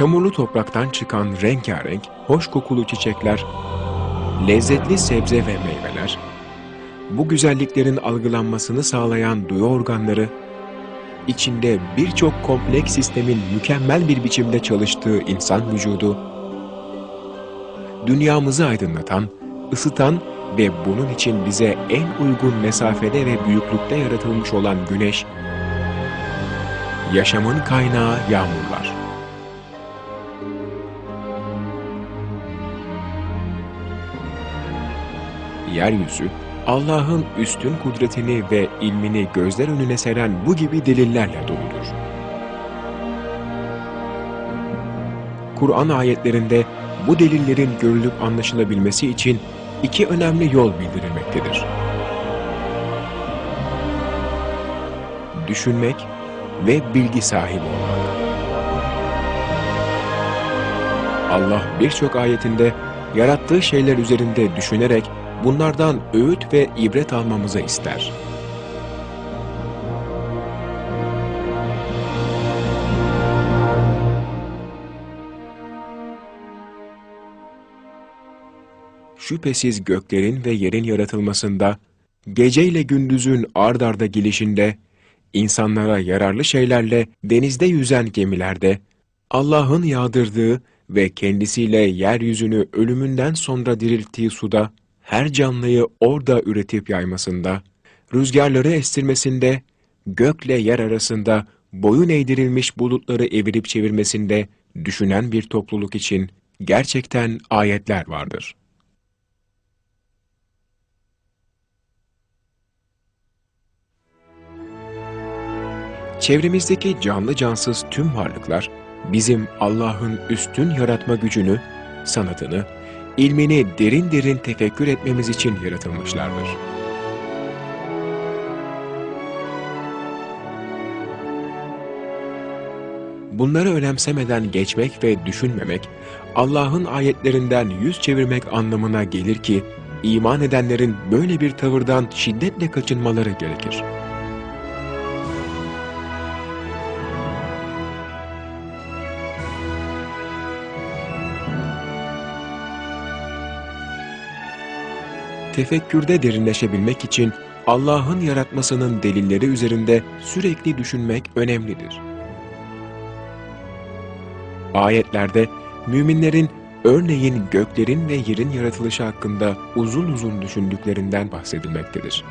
çamurlu topraktan çıkan rengarenk, hoş kokulu çiçekler, lezzetli sebze ve meyveler, bu güzelliklerin algılanmasını sağlayan duyu organları, içinde birçok kompleks sistemin mükemmel bir biçimde çalıştığı insan vücudu, dünyamızı aydınlatan, ısıtan ve bunun için bize en uygun mesafede ve büyüklükte yaratılmış olan güneş, yaşamın kaynağı yağmurlar. Yeryüzü, Allah'ın üstün kudretini ve ilmini gözler önüne seren bu gibi delillerle doludur. Kur'an ayetlerinde bu delillerin görülüp anlaşılabilmesi için iki önemli yol bildirilmektedir. Düşünmek ve bilgi sahibi olmak. Allah birçok ayetinde yarattığı şeyler üzerinde düşünerek bunlardan öğüt ve ibret almamızı ister. Şüphesiz göklerin ve yerin yaratılmasında, geceyle gündüzün ard arda gelişinde, insanlara yararlı şeylerle denizde yüzen gemilerde, Allah'ın yağdırdığı ve kendisiyle yeryüzünü ölümünden sonra dirilttiği suda, her canlıyı orada üretip yaymasında, rüzgarları estirmesinde, gökle yer arasında boyun eğdirilmiş bulutları evirip çevirmesinde düşünen bir topluluk için gerçekten ayetler vardır. Çevremizdeki canlı cansız tüm varlıklar bizim Allah'ın üstün yaratma gücünü, sanatını, ilmini derin derin tefekkür etmemiz için yaratılmışlardır. Bunları önemsemeden geçmek ve düşünmemek, Allah'ın ayetlerinden yüz çevirmek anlamına gelir ki, iman edenlerin böyle bir tavırdan şiddetle kaçınmaları gerekir. Tefekkürde derinleşebilmek için Allah'ın yaratmasının delilleri üzerinde sürekli düşünmek önemlidir. Ayetlerde müminlerin örneğin göklerin ve yerin yaratılışı hakkında uzun uzun düşündüklerinden bahsedilmektedir.